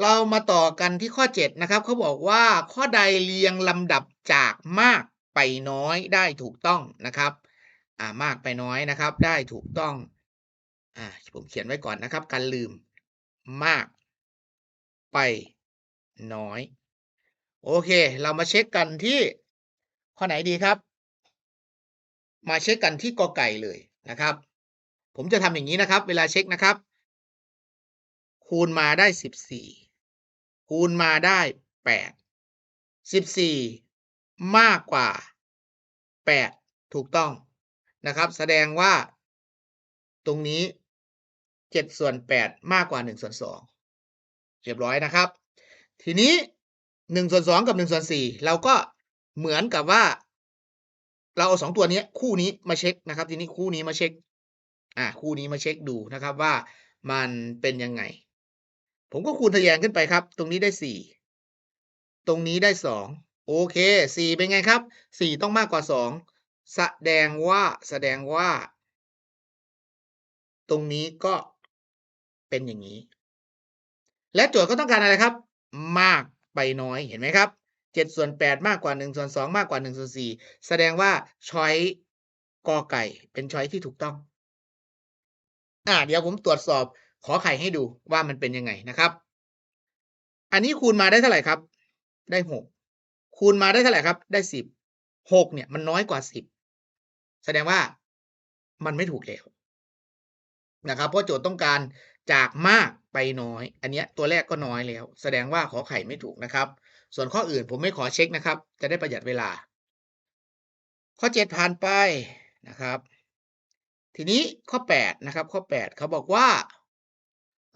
เรามาต่อกันที่ข้อ 7 นะครับเขาบอกว่าข้อใดเรียงลำดับจากมากไปน้อยได้ถูกต้องนะครับอ่ามากไปน้อยนะครับ ได้ถูกต้องอ่าผมเขียนไว้ก่อนนะครับกันลืมมากไปน้อย โอเค เรามาเช็กกันที่ข้อไหนดีครับ?มาเช็กกันที่กอไก่เลยนะครับ ผมจะทำอย่างงี้นะครับ เวลาเช็กนะครับ คูณมาได้14 คูณมาได้8 14มากกว่า8ถูกต้องนะครับ แสดงว่า ตรงนี้7ส่วน8มากกว่า1ส่วน2เรียบร้อยนะครับ ทีนี้1ส่วน2กับ1ส่วน4เราก็เหมือนกับว่า เราเอา2ตัวนี้คู่นี้มาเช็กนะครับ ทีนี้คู่นี้มาเช็กอ่าคู่นี้มาเช็กดูนะครับว่ามันเป็นยังไง ผมก็คูณทะแยงขึ้นไปครับ ตรงนี้ได้ 4 ตรงนี้ได้ 2 โอเค 4 เป็นไงครับ 4 ต้องมากกว่า 2 แสดงว่าแสดงว่า ตรงนี้ก็เป็นอย่างงี้ และโจทย์ก็ต้องการอะไรครับ มากไปน้อยเห็นไหมครับ7ส่วน8มากกว่า1ส่วน2มากกว่า1ส่วน4แสดงว่าช้อยกอไก่เป็นช้อยที่ถูกต้อง อ่าเดี๋ยวผมตรวจสอบ ขอไข่ให้ดูว่ามันเป็นยังไงนะครับ อันนี้คูณมาได้เท่าไหร่ครับ ได้6คูณมาได้เท่าไหร่ครับ ได้10 6เนี่ยมันน้อยกว่า10แสดงว่ามันไม่ถูกแล้วนะครับ เพราะโจทย์ต้องการจากมากไปน้อย อันนี้ตัวแรกก็น้อยแล้ว แสดงว่าขอไข่ไม่ถูกนะครับ ส่วนข้ออื่นผมไม่ขอเช็กนะครับ จะได้ประหยัดเวลา ข้อ7ผ่านไปนะครับ ทีนี้ข้อ8นะครับ ข้อ8เขาบอกว่า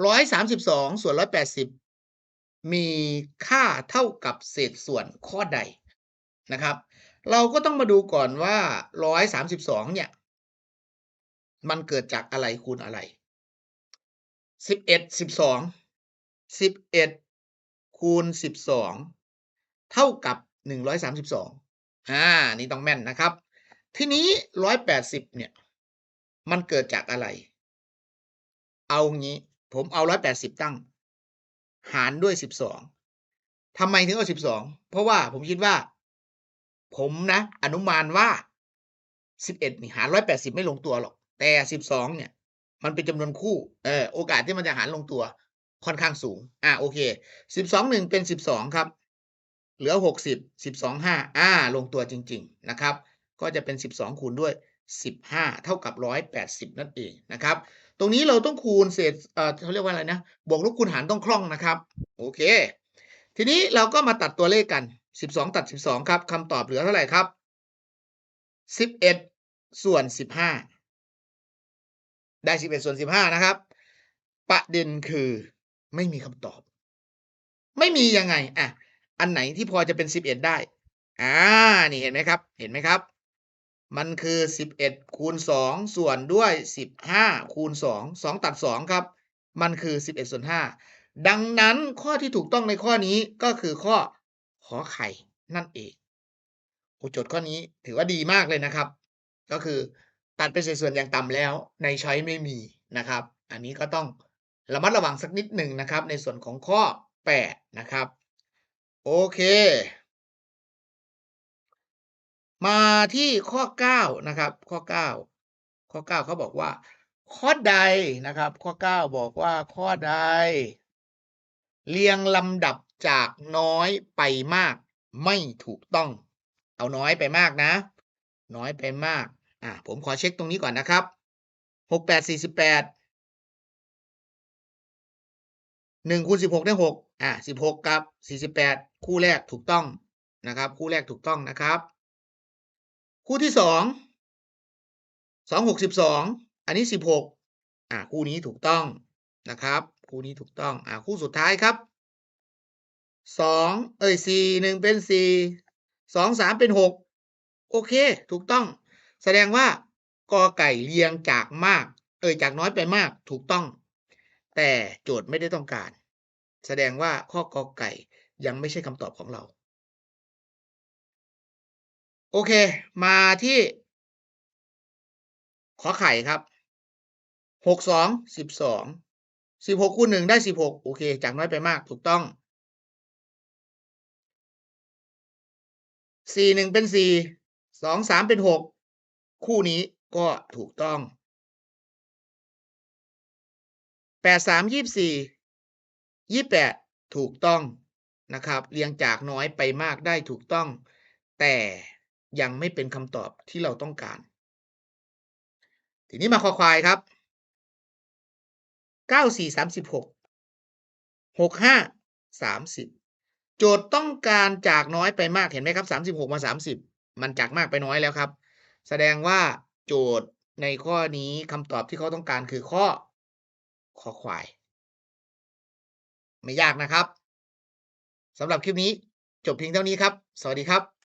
ร้อยสามสิบสองส่วนร้อยแปดสิบมีค่าเท่ากับเศษส่วนข้อใดนะครับ เราก็ต้องมาดูก่อนว่าร้อยสามสิบสองเนี่ย มันเกิดจากอะไรคูณอะไรสิบเอ็ดสิบสองสิบเอ็ดคูณสิบสองเท่ากับหนึ่งร้อยสามสิบสองอ่า นี่ต้องแม่นนะครับ ทีนี้ร้อยแปดสิบเนี่ย มันเกิดจากอะไร เอางี้ ผมเอา180ตั้ง หารด้วย12ทำไมถึงเอา12เพราะว่าผมคิดว่า ผมนะ อนุมานว่า11นี่หาร180ไม่ลงตัวหรอก แต่12เนี่ย มันเป็นจำนวนคู่เออโอกาสที่มันจะหารลงตัว ค่อนข้างสูง อ่าโอเค12 1เป็น12ครับ เหลือ60 12 5อาลงตัวจริง ๆ นะครับ ก็จะเป็น12คูณด้วย 15 เท่ากับ 180 นั่นเองนะครับ ตรงนี้เราต้องคูณเศษเอ่อเขาเรียกว่าอะไรนะ บวกลบคูณหารต้องคล่องนะครับ โอเค ทีนี้เราก็มาตัดตัวเลขกัน 12 ตัด 12 ครับคำตอบเหลือเท่าไหร่ครับ?11 ส่วน 15 ได้ 11 ส่วน 15 นะครับ ประเด็นคือไม่มีคำตอบ ไม่มียังไง อะ อันไหนที่พอจะเป็น 11 ได้ อ่า นี่เห็นไหมครับ เห็นไหมครับ มันคือ 11 คูณ 2 ส่วนด้วย 15 คูณ 2 2 ตัด 2 ครับ มันคือ 11 ส่วน 5 ดังนั้นข้อที่ถูกต้องในข้อนี้ก็คือข้อขอไข่นั่นเองโอโจทย์ข้อนี้ถือว่าดีมากเลยนะครับ ก็คือตัดเป็นเศษส่วนอย่างต่ำแล้ว ในชอยไม่มีนะครับ อันนี้ก็ต้องระมัดระวังสักนิดหนึ่งนะครับ ในส่วนของข้อ 8 นะครับ โอเค มาที่ข้อ 9 นะครับ ข้อ 9 ข้อ 9 เขาบอกว่า ข้อใดนะครับ ข้อ 9 บอกว่าข้อใด เรียงลำดับจากน้อยไปมาก ไม่ถูกต้อง เอาน้อยไปมากนะ น้อยไปมากอ่าผมขอเช็กตรงนี้ก่อนนะครับ 6 8 48 1คูณ16ได้6อา16 กับ 48 คู่แรกถูกต้องนะครับ คู่แรกถูกต้องนะครับ คู่ที่2 2 6 12อันนี้16อาคู่นี้ถูกต้องนะครับคู่นี้ถูกต้องอ่าคู่สุดท้ายครับ2เอ๊ย4 1เป็น4 2 3เป็น6โอเค ถูกต้อง แสดงว่ากอไก่เรียงจากมาก เอ๊ยจากน้อยไปมากถูกต้อง แต่โจทย์ไม่ได้ต้องการ แสดงว่าข้อกอไก่ยังไม่ใช่คำตอบของเรา โอเค มาที่ ขอไข่ครับ6 2 12สิบหกคูณหนึ่งได้สิบหกโอเค จากน้อยไปมากถูกต้องสี่หนึ่งเป็นสี่สองสามเป็นหกคู่นี้ก็ถูกต้องแปดสามยี่สี่ยี่แปดถูกต้องนะครับ เรียงจากน้อยไปมากได้ถูกต้อง แต่ ยังไม่เป็นคำตอบที่เราต้องการ ทีนี้มาคอควายครับเก้าสี่สามสิบหกหกห้าสามสิบโจทย์ต้องการจากน้อยไปมากเห็นไหมครับสามาสามสิบมันจากมากไปน้อยแล้วครับ แสดงว่าโจทย์ในข้อนี้คำตอบที่เขาต้องการคือข้อคอควาย ไม่ยากนะครับสำหรับคลิปนี้จบเพียงเท่านี้ครับ สวัสดีครับ